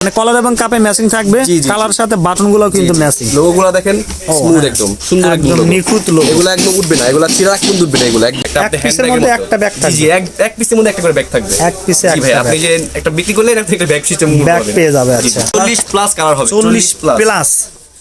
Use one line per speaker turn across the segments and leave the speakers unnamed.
মানে কলার এবং কাপে ম্যাচিং থাকবে। কালার সাথে বাটনগুলো কিন্তু ম্যাচিং
লোগো গুলো দেখেন স্মুথ। একদম সুন্দর
একদম। নিখুঁত logo।
এগুলো একদম উঠবে না এগুলো চিরা একদম উঠবে না এগুলো। এক-
piece-এর মধ্যে একটা ব্যাগ
থাকবে জি এক এক পিসের মধ্যে একটা করে ব্যাগ থাকবে।
এক
ভাই
একটা
আপনি যে একটা বিক্রি করলে আপনি একটা ব্যাগ সিস্টেম
ব্যাগ পেয়ে যাবে, আচ্ছা।
40 প্লাস কালার হবে
চল্লিশ
প্লাস
প্লাস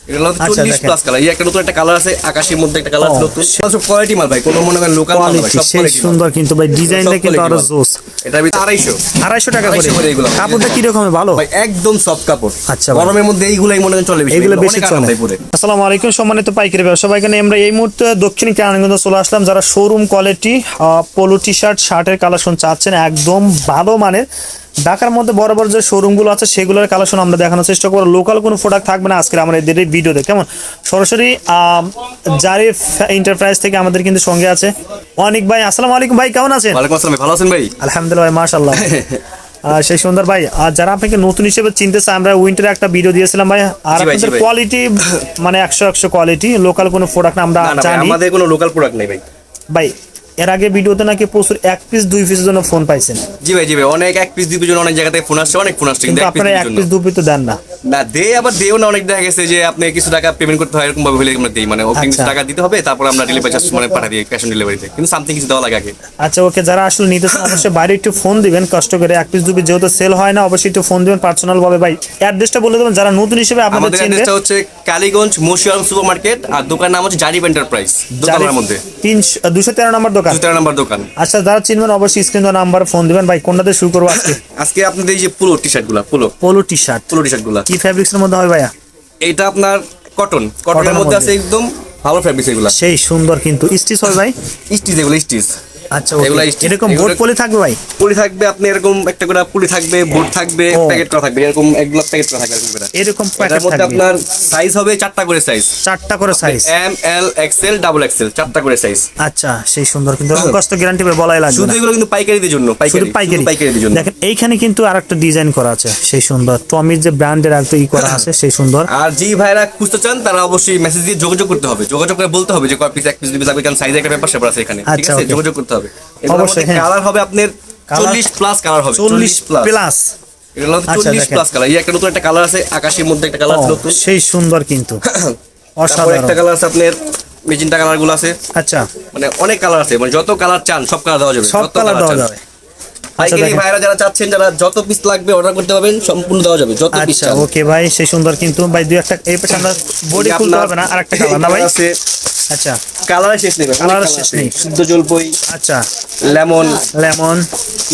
এগুলো হচ্ছে
আচ্ছা,
40 প্লাস কালার এই একটা নতুন একটা কালার আছে আকাশের মধ্যে একটা কালার
ও,
নতুন। সব কোয়ালিটি মাল ভাই কোনো মনে করেন লোকাল মাল ভাই, সব কোয়ালিটি
সুন্দর কিন্তু ভাই ডিজাইনটা কিন্তু
আরও
জোস।
এটার ভিতরে 250
আড়াইশো টাকা করে।
এগুলো।
কাপড়টা কীরকম ভালো?
ভাই একদম সফট কাপড়।
আচ্ছা
গরমের মধ্যে এইগুলাই মনে করেন চলে বেশি
এগুলো
এগুলো
বেশি চলে। আসসালামু আলাইকুম সম্মানিত পাইকারি ব্যবসা এখানে আমরা এই মুহূর্তে দক্ষিণ কেরানীগঞ্জ চলে আসলাম। যারা showroom quality polo T shirt শার্টের কালেকশন চাচ্ছেন একদম ভালো মানের ঢাকার মধ্যে বড় বড় যে শোরুমগুলো আছে সেগুলোর কালেকশন আমরা দেখানোর চেষ্টা করব। লোকাল কোনো প্রোডাক্ট থাকবে না আজকে আমরা এদের ভিডিওতে কেমন? সরাসরি জারিফ এন্টারপ্রাইজ থেকে আমাদের কিন্তু সঙ্গে আছে অনেক ভাই। আসসালামু আলাইকুম ভাই কেমন আছেন?
ওয়ালাইকুম আসসালাম ভালো আছেন ভাই?
আলহামদুলিল্লাহ ভাই আহ, সেই সুন্দর ভাই আর যারা আপনাকে নতুন হিসেবে চিনতে চায় আমরা উইন্টারে একটা ভিডিও দিয়েছিলাম ভাই। আর আপনাদের কোয়ালিটি মানে একশো একশো কোয়ালিটি লোকাল কোনো প্রোডাক্ট আমরা
না ভাই,
জানি।
আমাদের কোনো লোকাল প্রোডাক্ট নেই ভাই।
ভাই এর আগে ভিডিওতে নাকি প্রচুর এক পিস দুই পিসের জন্য ফোন পাইছেন।
জি ভাই জি ভাই অনেক এক পিস দুই পিস অনেক জায়গা থেকে ফোন আসছে অনেক ফোন আসছে
কিন্তু আপনারা এক পিস দুই পিস তো দেন না।
না দে আবার দেও না অনেক দেখা গেছে যে আপনি কিছু টাকা পেমেন্ট করতে হয় এরকম ভাবে হলে আমরা দেই মানে অগ্রিম
আচ্ছা।
টাকা দিতে হবে তারপর আমরা ডেলিভারি চার্জ মানে দিই ক্যাশ অন ডেলিভারিতে কিন্তু সামথিং কিছু দেওয়া লাগে আগে।
আচ্ছা ওকে যারা আসলে নিতে চান অবশ্যই বাইরে একটু ফোন দিবেন কষ্ট করে এক পিস যেহেতু সেল হয় না অবশ্যই একটু ফোন দিবেন পার্সোনাল ভাবে। ভাই অ্যাড্রেসটা বলে দেবেন যারা নতুন হিসেবে আপনাদের
আমাদের
চিনবে।
অ্যাড্রেসটা হচ্ছে কালীগঞ্জ মশিয়াম সুপার মার্কেট আর দোকান নাম হচ্ছে জারিব এন্টারপ্রাইজ দোকানের মধ্যে।
তিনশো দুশো তেরো নম্বর দোকান।
তেরো নম্বর দোকান।
আচ্ছা যারা চিনবেন অবশ্যই স্ক্রিন নাম্বার ফোন দিবেন। ভাই কোনটা শুরু করব আজকে?
আজকে আপনাদের এই যে পুলো টি শার্টগুলা পুলো।
পোলো টি কি ফেব্রিক্স এর মধ্যে হয় ভাইয়া?
এটা আপনার কটন কটনের মধ্যে
মধ্যে।
আছে একদম ভালো ফেব্রিক্স এগুলা।
সেই সুন্দর কিন্তু স্টিচ হয় ভাই।
স্টিচ এগুলো স্টিচ।
আচ্ছা.
এগুলা
এরকম বোর্ড পলি থাকবে ভাই?
পুলি থাকবে আপনি এরকম একটা করে পুলি থাকবে বোর্ড থাকবে প্যাকেট করা থাকবে এরকম প্যাকেট করা থাকবে এরকম করে।
এরকম প্যাকেট
মধ্যে আপনার সাইজ হবে চারটা করে সাইজ
চারটা করে size
M L XL double XL চারটা করে সাইজ
আচ্ছা সেই সুন্দর কিন্তু কষ্ট গ্যারান্টি বলাই লাগবে
শুধু এগুলো কিন্তু পাইকারিদের জন্য পাইকারি
পাইকারি।
পাইকারিদের জন্য।
দেখেন এইখানে কিন্তু আরেকটা ডিজাইন করা আছে সেই সুন্দর। টমির যে ব্র্যান্ডের একটা ই করা আছে সেই সুন্দর।
আর যেই ভাইরা খুঁজতে চান তারা অবশ্যই মেসেজ দিয়ে যোগাযোগ করতে হবে। যোগাযোগ করে বলতে হবে যে কয় পিস এক পিস দুই পিস লাগবে কারণ সাইজ একটা ব্যাপার সেপার আছে এখানে। ঠিক
আচ্ছা,
আছে? যোগাযোগ করতে হবে
অবশ্যই, হ্যাঁ।
কালার হবে আপনার চল্লিশ প্লাস কালার হবে
চল্লিশ
প্লাস
প্লাস
এগুলো
আচ্ছা,
চল্লিশ প্লাস কালার এই একটা নতুন একটা কালার আছে আকাশের মধ্যে একটা কালার নতুন।
সেই সুন্দর কিন্তু। অসাধারণ।
একটা কালার আছে আপনার মেজিনটা কালারগুলো আছে।
আচ্ছা।
মানে অনেক কালার আছে মানে যত কালার চান সব কালার দেওয়া যাবে
সব কালার দেওয়া। যাবে।
পাইকারি ভাইরা যারা চাচ্ছেন যারা যত পিস লাগবে অর্ডার করতে পারবেন সম্পূর্ণ দেওয়া যাবে যত পিস
আচ্ছা ওকে ভাই সেই সুন্দর কিন্তু ভাই দুই একটা এই পেছনে আমরা বডি খুলতে হবে না আর কালার না ভাই? আচ্ছা।
কালার শেষ নেই কালার
শেষ
শেষ
নেই।
নেই। শুদ্ধ জলপই
আচ্ছা।
লেমন
লেমন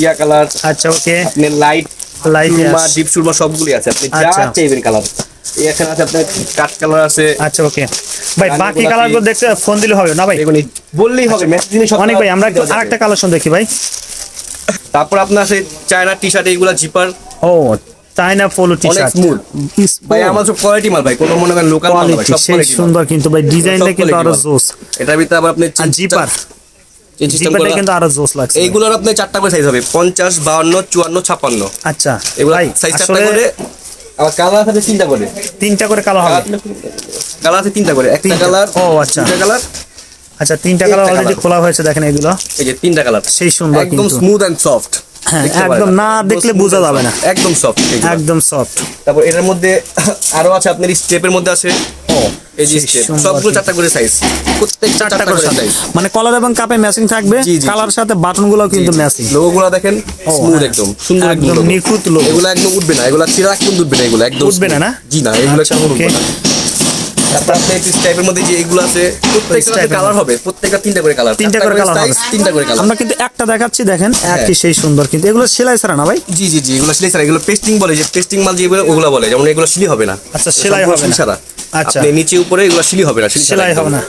ইয়া কালার
আচ্ছা ওকে
আপনি লাইট ডিপ সুরমা সবগুলি আছে আপনি যা
আচ্ছা।
চাইবেন কালার এই এখানে আছে আপনার কাট কালার আছে।
আচ্ছা ওকে ভাই বাকি
গোলাপি।
কালারগুলো দেখতে ফোন দিলে হবে না ভাই?
এগুলি বললেই হবে মেসেজ দিলে সব
অনেক ভাই আমরা। আরেকটা কালেকশন দেখি ভাই।
তারপর আপনার আছে চায়না টি শার্ট এইগুলা জিপার
ও চাইনা পোলো টি শার্ট।
ভাই আমার সব কোয়ালিটি মাল ভাই কোনো মনে করেন লোকাল মাল ভাই সব কোয়ালিটি
সুন্দর কিন্তু ভাই ডিজাইনটা কিন্তু
আরও
জোস
এটার ভিতরে আবার আপনি
আর জিপার জিপারটা কিন্তু আরও জোস লাগছে।
এইগুলোর আপনার চারটা করে সাইজ হবে পঞ্চাশ বাউন্ন চুয়ান্ন ছাপ্পান্ন।
আচ্ছা
এগুলো সাইজ চারটা করে আবার কালার আছে তিনটা করে।
তিনটা করে কালার হবে।
কালার আছে তিনটা করে। একটা কালার
ও, আচ্ছা।
কালার
আচ্ছা তিনটা কালার অলরেডি খোলা হয়েছে দেখেন এগুলো।
এই যে তিনটা কালার
সেই সুন্দর
একদম স্মুথ এন্ড সফট
একদম না দেখলে বোঝা যাবে না।
একদম সফট
একদম সফট
তারপর এটার মধ্যে আরও আছে আপনার স্টেপের মধ্যে আছে। ও এই যে স্টেপ সবগুলো চারটা করে সাইজ প্রত্যেক চারটা করে সাইজ
মানে কলার এবং কাপে ম্যাচিং থাকবে। কালার সাথে বাটনগুলো কিন্তু ম্যাচিং
লোগো গুলো দেখেন স্মুথ
হ্যাঁ।
একদম। সুন্দর একদম।
নিখুঁত logo।
এগুলো একদম উঠবে না। এগুলো চিরা একদম উঠবে না এগুলো একদম
উঠবে না, না?
জি না এগুলো
আচ্ছা,
একদম উঠবে না। তারপর আপনার এই টাইপের মধ্যে যে এগুলো আছে প্রত্যেকটা কালার হবে প্রত্যেকটা তিনটা করে কালার
তিনটা করে কালার হবে।
তিনটা করে কালার
আমরা কিন্তু একটা দেখাচ্ছি দেখেন
হ্যাঁ।
একই সেই সুন্দর কিন্তু। এগুলো সেলাই ছাড়া না ভাই?
জি জি জি এগুলো সেলাই ছাড়া। এগুলো পেস্টিং বলে যে পেস্টিং মাল যেগুলো ওগুলো বলে। যেমন এগুলো সিলি হবে না।
আচ্ছা, সেলাই হবে না। আচ্ছা।
আপনি নিচে উপরে এগুলো সিলি হবে না সিলি
সেলাই হবে না।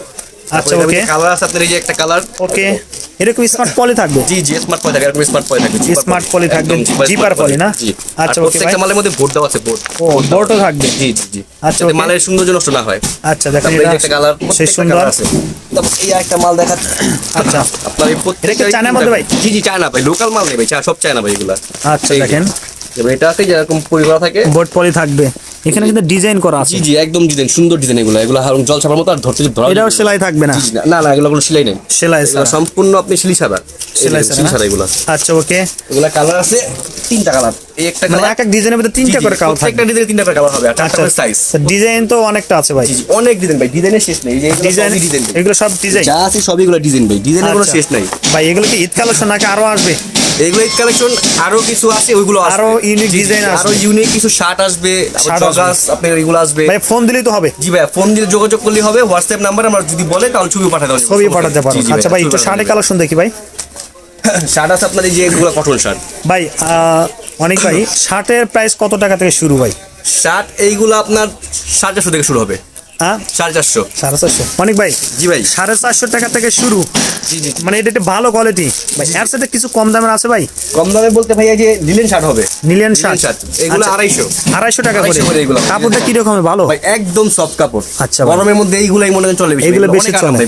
আচ্ছা ওকে
কালার আছে আপনার এই যে একটা কালার
ওকে এরকম স্মার্ট পলি থাকবে?
জি জি স্মার্ট পলি থাকে এরকম স্মার্ট পলি থাকে
Smart poly থাকবে, zipper poly না? আচ্ছা,
আচ্ছা
okay,
প্রত্যেকটা মালের মধ্যে বোর্ড দেওয়া আছে বোর্ড
ও বোর্ডও থাকবে?
জি জি জি।
আচ্ছা,
মালের সৌন্দর্য নষ্ট না হয়।
আচ্ছা দেখেন
এই
এটা
একটা কালার
সেই সুন্দর।
আছে। তারপর এই একটা মাল দেখাচ্ছে।
আচ্ছা।
আপনার এই প্রত্যেকটা
চায়নার মধ্যে ভাই?
জি জি চায়না ভাই লোকাল মাল নেই ভাই সব চায়না ভাই এগুলা।
আচ্ছা দেখেন।
এবার এটা আছে যেরকম পরি করা থাকে।
বোর্ড পলি থাকবে। এখানে কিন্তু ডিজাইন করা আছে।
জি জি একদম ডিজাইন সুন্দর ডিজাইন এগুলো। এগুলো হারুন জল ছাপার মতো আর ধরতে ধরা
এটাও সেলাই থাকবে না?
না না এগুলো কোনো সেলাই নেই।
সেলাই
সম্পূর্ণ আপনি
সেলাই ছাড়া
সিলি
না?
এগুলো
আচ্ছা ওকে।
এগুলা কালার আছে তিনটা কালার এই একটা
মানে
কালার
এক এক ডিজাইনের মধ্যে তিনটা করে কালার থাকবে।
একটা ডিজাইনে তিনটা করে কালার হবে আর চারটা
আচ্ছা
করে সাইজ
ডিজাইন তো অনেকটা আছে ভাই।
অনেক ডিজাইন ভাই ডিজাইনের শেষ নেই। এই
ডিজাইন
ডিজাইন ডিজাইন
এগুলো সব ডিজাইন
যা আছে সবই এগুলো ডিজাইন ভাই ডিজাইনের কোনো শেষ নাই।
ভাই এগুলো কি ঈদ কালেকশন নাকি আরও আসবে?
এগুলো ঈদ কালেকশন আরও কিছু আছে ওইগুলো।
আরও
জি, জি,
design আরও
ইউনিক কিছু শার্ট আসবে জগাস আপনার এগুলো আসবে।
ভাই ফোন দিলেই তো হবে।
জি ভাই ফোন দিয়ে যোগাযোগ করলে হবে হোয়াটসঅ্যাপ নাম্বার আমরা যদি বলে তাহলে ছবি পাঠাতে হবে
ছবি পাঠাতে পারো আচ্ছা ভাই একটু শার্টের কালেকশন দেখি ভাই।
শার্ট আছে আপনার এই যে এগুলো কটন শার্ট
ভাই অনেক ভাই শার্টের প্রাইস কত টাকা থেকে শুরু ভাই?
শার্ট এইগুলো আপনার সাড়ে চারশো থেকে শুরু হবে। সাড়ে চারশো।
সাড়ে চারশো। অনেক ভাই
জি ভাই।
সাড়ে চারশো টাকা থেকে শুরু।
জি জি
মানে এটা একটা ভালো কোয়ালিটি ভাই এর সাথে কিছু কম দামের আছে ভাই?
কম দামে বলতে ভাই এই যে নীলেন শার্ট হবে।
নিলেন শার্ট।
এগুলো
আচ্ছা,
আড়াইশো।
আড়াইশো টাকা করে।
এগুলো।
কাপড়টা কীরকম ভালো?
ভাই একদম সফট কাপড়।
আচ্ছা
গরমের মধ্যে এইগুলাই মনে চলে বেশি।
এগুলো বেশি চলে।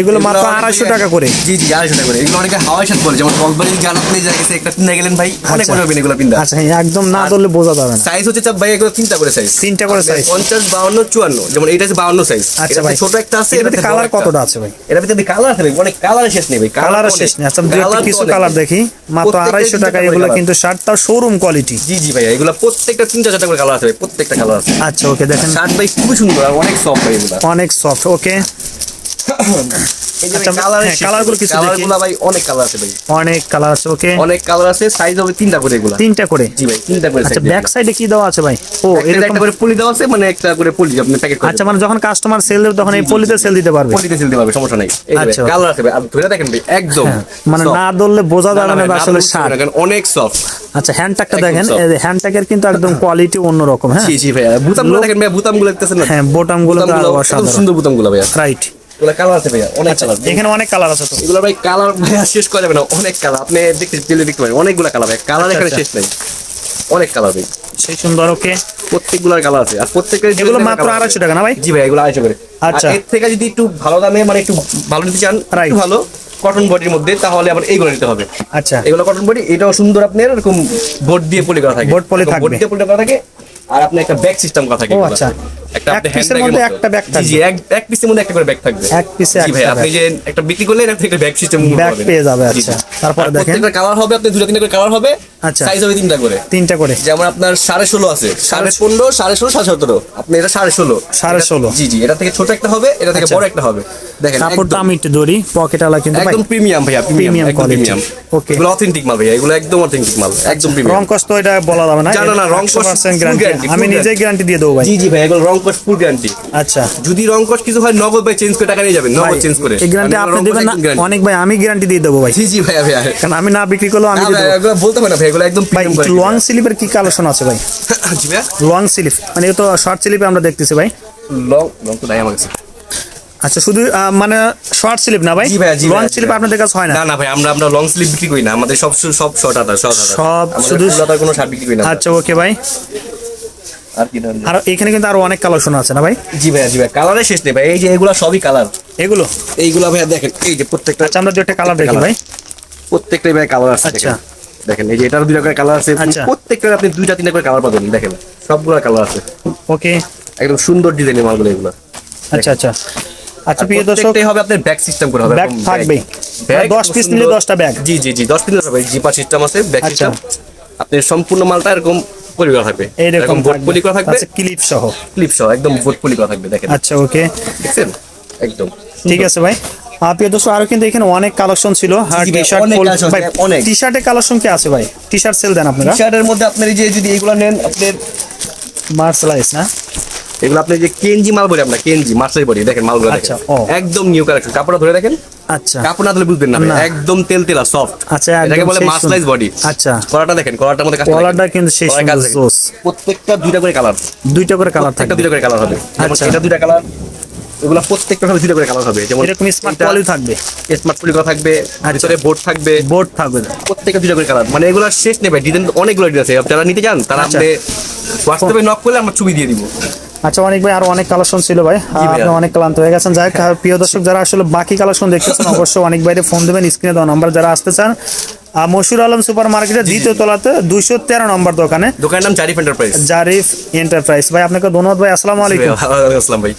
এগুলো মাত্র আড়াইশো টাকা করে।
জি জি আড়াইশো টাকা করে। এগুলো অনেকে হাওয়াই সাথে বলে যেমন কলবারি যান আপনি যা গেছে একটা কিনে গেলেন ভাই অনেক
আচ্ছা।
মনে হবেন এগুলো পিন্দা
আচ্ছা হ্যাঁ একদম না ধরলে বোঝা যাবে না।
সাইজ হচ্ছে ভাই এগুলো তিনটা করে সাইজ
তিনটা করে size।
পঞ্চাশ বাউন্ন চুয়ান্ন যেমন এটা আছে বাউন্ন সাইজ
আচ্ছা ভাই
ছোট একটা আছে
এটাতে কালার কতটা আছে ভাই?
এটা ভিতরে কালার আছে ভাই অনেক কালার শেষ নেই ভাই
কালার শেষ নেই। আচ্ছা কিছু কালার দেখি। মাত্র আড়াইশো টাকা এগুলো কিন্তু শার্ট তাও শোরুম কোয়ালিটি
জি জি ভাই এগুলো প্রত্যেকটা তিনটা চারটা করে কালার আছে ভাই প্রত্যেকটা কালার আছে।
আচ্ছা ওকে দেখেন।
শার্ট ভাই খুবই সুন্দর আর অনেক সফট ভাই এগুলো।
অনেক সফট ওকে আচ্ছা, হ্যাঁ,
ভাই অনেক কালার আছে ভাই।
অনেক কালার আছে ওকে।
অনেক কালার আছে সাইজ হবে তিনটা করে এগুলো।
তিনটা করে?
জি ভাই তিনটা করে
আচ্ছা
size
ব্যাক সাইডে কি দেওয়া আছে ভাই? ও এরকম
একটা করে পলি দেওয়া আছে মানে একটা করে পলি আপনি প্যাকেট করে
আচ্ছা মানে যখন কাস্টমার সেল দেবে তখন এই পলিতে সেল দিতে পারবে।
পলিতে সেল দিতে পারবে সমস্যা নাই। এই
আচ্ছা।
কালার আছে ভাই আর ধরে দেখেন ভাই একদম
হ্যাঁ, মানে
soft।
না ধরলে বোঝা
না,
যাবে
না
না
ভাই,
আসলে
বুঝতে
শার্ট
পারবেন, কারণ অনেক সফট
আচ্ছা হ্যান্ডটাগটা দেখেন
soft।
কিন্তু একদম কোয়ালিটি অন্যরকম হ্যাঁ।
জি জি ভাই বুতামগুলো দেখেন ভাই বুতামগুলো দেখতেছেন না?
হ্যাঁ তো
বুতামগুলো আরও
অসাধারণ।
সুন্দর বুতামগুলো ভাইয়া
রাইট
এগুলো কালার আছে ভাইয়া অনেক কালার
এখানে অনেক কালার আছে তো।
এগুলো ভাই কালার ভাইয়া শেষ করা যাবে না অনেক কালার আপনি দেখতে পেলে দেখতে পারেন অনেকগুলো কালার ভাই কালার এখানে। শেষ নাই। অনেক কালার ভাই
সেই সুন্দর ওকে।
প্রত্যেকগুলোর কালার আছে। আর প্রত্যেকের
এগুলো
এর
মাত্র আড়াইশো টাকা না ভাই?
জি ভাই এগুলো আড়াইশো করে।
আচ্ছা।
এর থেকে যদি একটু ভালো দামে মানে একটু ভালো নিতে চান. একটু ভালো কটন বডির মধ্যে তাহলে আবার এইগুলো নিতে হবে।
আচ্ছা।
এগুলো কটন বডি এটাও সুন্দর আপনার এরকম বোর্ড দিয়ে পলি করা থাকে।
Poly
এরকম
থাকবে।
দিয়ে পলি করা থাকে। আর আপনার একটা ব্যাগ সিস্টেম করা থাকে
আচ্ছা।
একটা
এক
আপনার
piece এর
handbag এর
মধ্যে একটা bag
জি জি এক এক পিসের মধ্যে একটা করে ব্যাগ থাকবে।
এক piece
জি ভাই আপনি যে একটা বিক্রি করলেন আপনি একটা ব্যাগ সিস্টেম
Bag পেয়ে যাবে, আচ্ছা। তারপরে দেখেন।
প্রত্যেকটা কালার হবে আপনি দুটো তিনটা করে কালার হবে
আচ্ছা।
সাইজ হবে তিনটা করে।
তিনটা করে।
যেমন আপনার সাড়ে ষোলো আছে। সাড়ে পনেরো সাড়ে ষোলো সাড়ে সতেরো। আপনি এটা সাড়ে ষোলো।
সাড়ে ষোলো।
জি জি এটা থেকে ছোট একটা হবে এটা থেকে
আচ্ছা।
বড় একটা হবে। দেখেন
কাপড়টা
একদম-
আমি একটু ধরি। পকেট আলা কিন্তু
একদম প্রিমিয়াম ভাইয়া প্রিমিয়াম প্রিমিয়াম
Okay.
এগুলো অথেন্টিক মাল ভাইয়া এগুলো একদম অথেন্টিক মাল একদম
রং কষ্ট এটা বলা যাবে না
না, না, না, রং কষ
গ্যারান্টি আমি নিজেই গ্যারান্টি দিয়ে দেবো ভাই।
জি জি ভাই এগুলো রং কস ফুল গ্যারান্টি
আচ্ছা।
যদি রং কস কিছু হয় নগদ ভাই চেঞ্জ করে টাকা নিয়ে যাবেন নগদ চেঞ্জ করে।
এই গ্যারান্টি আপনি
রং
দিবেন না। অনেক ভাই আমি গ্যারান্টি দিয়ে দেবো ভাই।
জি জি ভাইয়া ভাইয়া
কারণ আমি না বিক্রি করলেও আমি দিয়ে
এগুলো বলতে না ভাই এগুলো একদম
ভাই লং স্লিপের কি কালেকশন আছে ভাই?
জি ভাইয়া
লং স্লিপ মানে তো শর্ট স্লিপে আমরা দেখতেছি ভাই।
লং লং তো নাই আমার কাছে।
আচ্ছা শুধু মানে শর্ট স্লিপ না ভাই? লং স্লিপ আপনাদের কাছে হয় না?
না না ভাই আমরা আমরা লং স্লিপ বিক্রি করি না। আমাদের সব সব শর্ট হাতা শর্ট
সব শুধু-
শুধু কোনো শার্ট বিক্রি করি না
আচ্ছা ওকে ভাই।
আর
এখানে কিন্তু আরও অনেক কালেকশন আছে না ভাই?
জি ভাইয়া জি ভাই কালারে শেষ নেই ভাই। এই যে এগুলা সবই কালার
এগুলো?
এইগুলা ভাইয়া দেখেন এই যে প্রত্যেকটা
আচ্ছা আমরা দু একটা কালার দেখি ভাই।
প্রত্যেকটাই ভাই কালার আছে
আচ্ছা।
দেখেন। এই যে এটার দুইটা করে কালার আছে।
আচ্ছা।
প্রত্যেকটার আপনি দুইটা তিনটা করে কালার পাবেন দেখেন। সবগুলো কালার আছে।
ওকে।
একদম সুন্দর ডিজাইনের মালগুলো এগুলো।
আচ্ছা আচ্ছা। আচ্ছা প্রিয় দর্শক
হবে আপনার ব্যাগ সিস্টেম করে হবে
ব্যাগ
ব্যাগ
দশ পিস নিলে দশটা ব্যাগ
জি জি জি দশ পিস হবে জিপা সিস্টেম আছে ব্যাগ
আচ্ছা।
সিস্টেম আপনি সম্পূর্ণ মালটা এরকম পলি করা থাকবে
এইরকম
বোর্ড পলি করা থাকবে?
ক্লিপ সহ।
ক্লিপ সহ একদম বোর্ড পলি করা থাকবে দেখেন।
আচ্ছা ওকে
দেখছেন? একদম।
ঠিক আছে ভাই। প্রিয় দর্শক আরও কিন্তু এখানে অনেক কালেকশন ছিল। টি শার্ট
অনেক।
টি শার্টের কালেকশন কি আছে ভাই? টি শার্ট সেল দেন আপনারা।
শার্টের মধ্যে আপনার এই যে যদি এগুলো নেন আপনার
মার্শালাইজ না?
এগুলো আপনি যে কেনজি মাল বলি আমরা কেনজি মার্সাই বলি দেখেন মালগুলো
আচ্ছা,
দেখেন একদম নিউ কালেকশন কাপড়টা ধরে দেখেন।
আচ্ছা।
কাপড় না ধরে বুঝবেন না। একদম তেল তেলা সফট
আচ্ছা
এটাকে বলে মাসলাইজ বডি
আচ্ছা।
দেখেন মধ্যে
কিন্তু সুন্দর
প্রত্যেকটা দুইটা করে কালার
দুইটা করে কালার থাকবে।
দুইটা করে কালার হবে।
আচ্ছা।
এটা দুইটা কালার এগুলো প্রত্যেকটা হবে করে কালার হবে। যেমন
এরকম স্মার্ট কোয়ালিটি থাকবে।
স্মার্ট করা থাকবে। ভিতরে বোর্ড থাকবে।
বোর্ড থাকবে।
প্রত্যেকটা দুইটা করে কালার মানে এগুলো শেষ নেবে ডিজাইন অনেকগুলো ডিজাইন আছে। যারা নিতে চান তারা
আচ্ছা।
আপনি হোয়াটসঅ্যাপে নক করলে আমরা ছবি দিয়ে দিব।
আচ্ছা অনেক ভাই আরও অনেক কালেকশন ছিল ভাই। আপনি অনেক ক্লান্ত হয়ে গেছেন। যাই প্রিয় দর্শক যারা আসলে বাকি কালেকশন দেখতেছেন অবশ্যই অনেক বাইরে ফোন দেবেন স্ক্রিনে দেওয়া নাম্বার যারা আসতে চান। মশুর আলম সুপার মার্কেটের দ্বিতীয় তলাতে দুইশো তেরো নম্বর দোকানে।
দোকানের নাম জারিফ এন্টারপ্রাইজ
জারিফ এন্টারপ্রাইজ ভাই আপনাকে ধন্যবাদ ভাই আসসালামু আলাইকুম।
আসসালাম ভাই।